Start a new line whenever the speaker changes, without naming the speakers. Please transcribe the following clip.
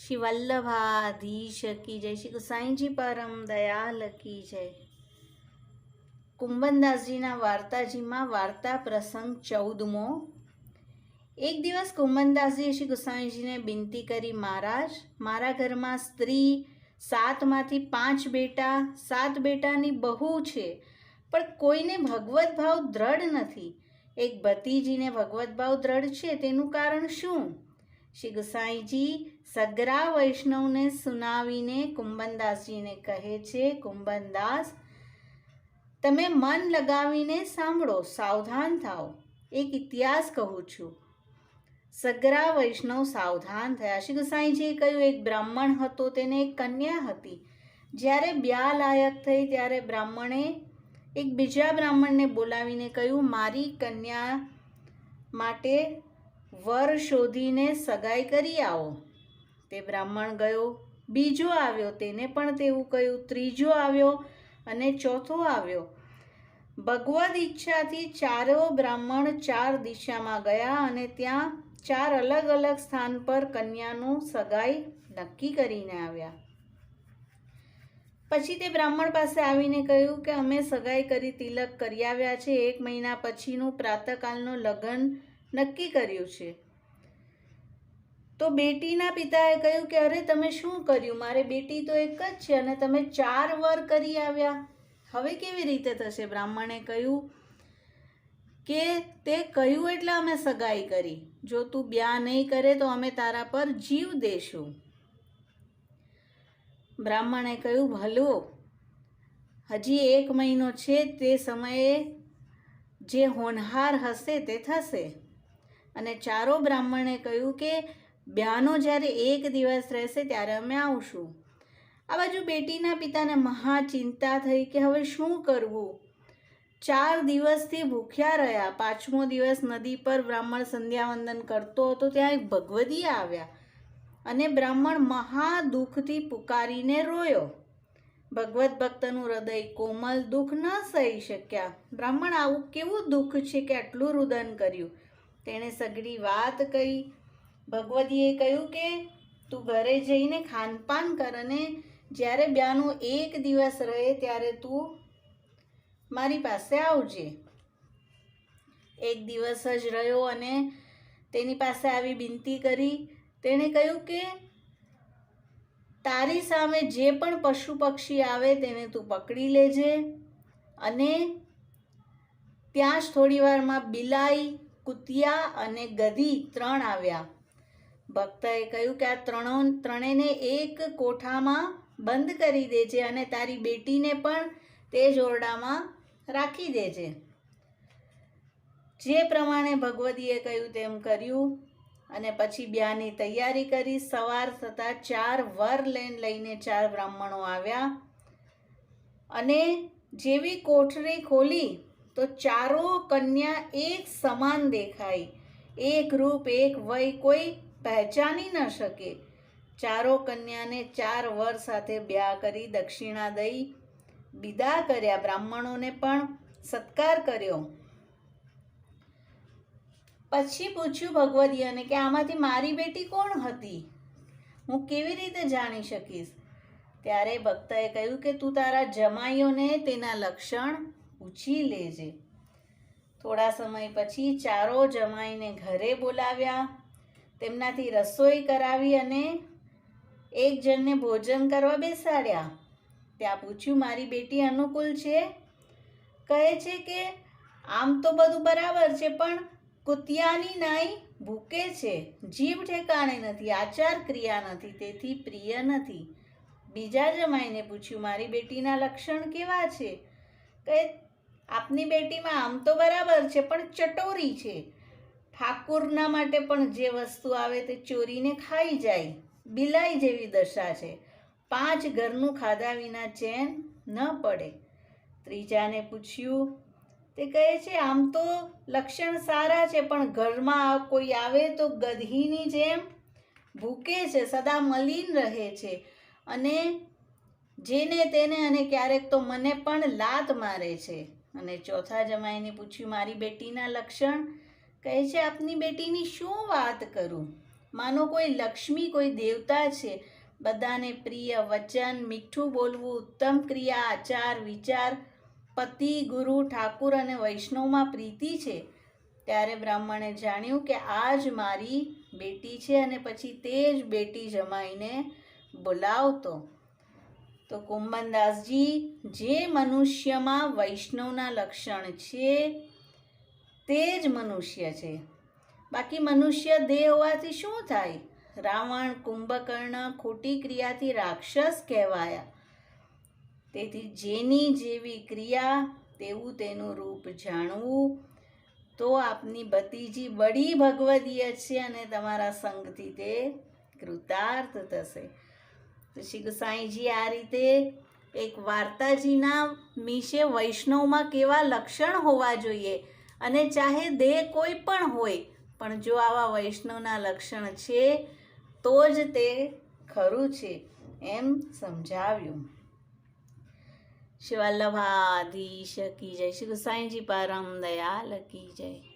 શ્રી વલ્લભાધીશ કી જય શ્રી ગુસાઈજી પરમ દયાલ કી જય. કુંભનદાસજીના વાર્તાજીમાં વાર્તા પ્રસંગ ચૌદમો. એક દિવસ કુંભનદાસજીએ શ્રી ગુસાઈજીને વિનંતી કરી, મહારાજ, મારા ઘરમાં સ્ત્રી સાતમાંથી પાંચ બેટા, સાત બેટાની બહુ છે, પણ કોઈને ભગવત ભાવ દ્રઢ નથી. એક ભતીજીને ભગવત ભાવ દ્રઢ છે, તેનું કારણ શું? શ્રી ગુસાઈજી સગરા વૈષ્ણવને સુનાવીને કુંભનદાસજીને કહે છે, કુંભનદાસ, તમે મન લગાવીને સાંભળો, સાવધાન થાઓ. એક ઇતિહાસ કહું છું. સગરા વૈષ્ણવ સાવધાન થયા. શ્રી ગુસાઈજીએ કહ્યું, એક બ્રાહ્મણ હતો, તેને એક કન્યા હતી. જ્યારે બ્યા લાયક થઈ, ત્યારે બ્રાહ્મણે એક બીજા બ્રાહ્મણને બોલાવીને કહ્યું, મારી કન્યા માટે વર શોધીને સગાઈ કરી આવો. તે બ્રાહ્મણ ગયો, બીજો આવ્યો, તેને પણ તેવું કહ્યું, ત્રીજો આવ્યો અને ચોથો આવ્યો. ભગવદ ઈચ્છાથી ચારો બ્રાહ્મણ ચાર દિશામાં ગયા અને ત્યાં ચાર અલગ અલગ સ્થાન પર કન્યાનું સગાઈ નક્કી કરીને આવ્યા. પછી તે બ્રાહ્મણ પાસે આવીને કહ્યું કે અમે સગાઈ કરી તિલક કરી આવ્યા છે. એક મહિના પછીનું પ્રાતકાલનું લગ્ન નક્કી કર્યું છે. તો બેટીના પિતાએ કહ્યું કે, અરે, તમે શું કર્યું? મારે બેટી તો એક જ છે અને તમે ચાર વર કરી આવ્યા. હવે કેવી રીતે થશે? બ્રાહ્મણે કહ્યું કે, તે કહ્યું એટલે અમે સગાઈ કરી. જો તું બ્યા નહીં કરે તો અમે તારા પર જીવ દેશું. બ્રાહ્મણે કહ્યું, ભલું, હજી એક મહિનો છે, તે સમયે જે હોનહાર હશે તે થશે. અને ચારો બ્રાહ્મણે કહ્યું કે બ્યાનો જ્યારે એક દિવસ રહેશે ત્યારે અમે આવશું. આ બાજુ બેટીના પિતાને મહા ચિંતા થઈ કે હવે શું કરવું? ચાર દિવસથી ભૂખ્યા રહ્યા. પાંચમો દિવસ નદી પર બ્રાહ્મણ સંધ્યાવંદન કરતો હતો, ત્યાં એક ભગવદી આવ્યા અને બ્રાહ્મણ મહા દુઃખથી પુકારીને રોયો. ભગવત ભક્તનું હૃદય કોમલ દુઃખ ન સહી શક્યા. બ્રાહ્મણ, આવું કેવું દુઃખ છે કે આટલું રુદન કર્યું? તેણે સઘળી વાત કહી. ભગવતીએ કહ્યું કે, તું ઘરે જઈને ખાનપાન કર અને જ્યારે બ્યાનો એક દિવસ રહે ત્યારે તું મારી પાસે આવજે. એક દિવસ જ રહ્યો અને તેની પાસે આવી વિનંતી કરી. તેણે કહ્યું કે, તારી સામે જે પણ પશુ પક્ષી આવે તેને તું પકડી લેજે અને ત્યાં જ થોડી વારમાં બિલાઈ કુતિયા અને ગધી ત્રણ આવ્યા. ભક્તએ કહ્યું કે આ ત્રણો, ત્રણેયને એક કોઠામાં બંધ કરી દેજે અને તારી બેટીને પણ તે જ ઓરડામાં રાખી દેજે. જે પ્રમાણે ભગવતીએ કહ્યું તેમ કર્યું અને પછી બ્યાની તૈયારી કરી સવાર થતાં ચાર વર લેન લઈને ચાર બ્રાહ્મણો આવ્યા અને જેવી કોઠરી ખોલી તો ચારો કન્યા એક સમાન દેખાઈ. એક રૂપ, એક વય કોઈ પહેચાની ન શકે. ચારો કન્યાને ચાર વર સાથે બ્યાહ કરી દક્ષિણા દઈ વિદા કર્યા બ્રાહ્મણોને પણ સત્કાર કર્યો. પછી પૂછ્યું ભગવદીયને કે આમાંથી મારી બેટી કોણ હતી? હું કેવી રીતે જાણી શકીશ? ત્યારે ભક્તએ કહ્યું કે તું તારા જમાઈઓને તેના લક્ષણ પૂછી લેજે. થોડા સમય પછી ચારો જમાઈને ઘરે બોલાવ્યા. તેમનાથી રસોઈ કરાવી અને એક જણને ભોજન કરવા બેસાડ્યા. ત્યાં પૂછ્યું, મારી બેટી અનુકૂળ છે? કહે છે કે આમ તો બધું બરાબર છે, પણ કુતિયાની નાઈ ભૂકે છે. જીભ ઠેકાણે નથી, આચાર ક્રિયા નથી, તેથી પ્રિય નથી. બીજા જમાઈને પૂછ્યું, મારી બેટીના લક્ષણ કેવા છે? કે આપની બેટીમાં આમ તો બરાબર છે, પણ ચટોરી છે. ઠાકુરના માટે પણ જે વસ્તુ આવે તે ચોરીને ખાઈ જાય, બિલાઈ જેવી દશા છે. પાંચ ઘરનું ખાધા વિના ચેન ન પડે. ત્રીજાને પૂછ્યું, તે કહે છે, આમ તો લક્ષણ સારા છે, પણ ઘરમાં કોઈ આવે તો ગધીની જેમ ભૂકે છે, સદા મલિન રહે છે. અને જેને તેને અને ક્યારેક તો મને પણ લાત મારે છે. અને ચોથા જમાઈને પૂછ્યું, મારી બેટીના લક્ષણ? કહે છે, આપની બેટીની શું વાત કરું? માનો કોઈ લક્ષ્મી, કોઈ દેવતા છે. બધાને પ્રિય વચન, મીઠું બોલવું, ઉત્તમ ક્રિયા, આચાર, વિચાર. પતિ, ગુરુ, ઠાકુર અને વૈષ્ણવમાં પ્રીતિ છે. ત્યારે બ્રાહ્મણે જાણ્યું કે આ જ મારી બેટી છે અને પછી તે જ બેટી જમાઈને બોલાવતો. તો કુંભનદાસજી જે મનુષ્યમાં વૈષ્ણવના લક્ષણ છે, તે જ મનુષ્ય છે. બાકી મનુષ્ય દેહ હોવાથી શું થાય? રાવણ, કુંભકર્ણ, ખોટી ક્રિયાથી રાક્ષસ કહેવાયા. તેથી જેની જેવી ક્રિયા, તેવું તેનું રૂપ જાણવું. તો આપની ભતીજી બડી ભગવદીય છે અને તમારા સંગથી તે કૃતાર્થ થશે. તો શ્રી ગુસાઈજી આ રીતે એક વાર્તાજીના વિશે વૈષ્ણવમાં કેવા લક્ષણ હોવા જોઈએ અને ચાહે દેહ કોઈ પણ હોય, પણ જો આવા વૈષ્ણવના લક્ષણ છે, તો જ તે ખરું છે, એમ સમજાવ્યું. શિવાલ્લભાધીશ કી જય. શ્રી ગુસાઈજી પરમ દયાલ કી જય.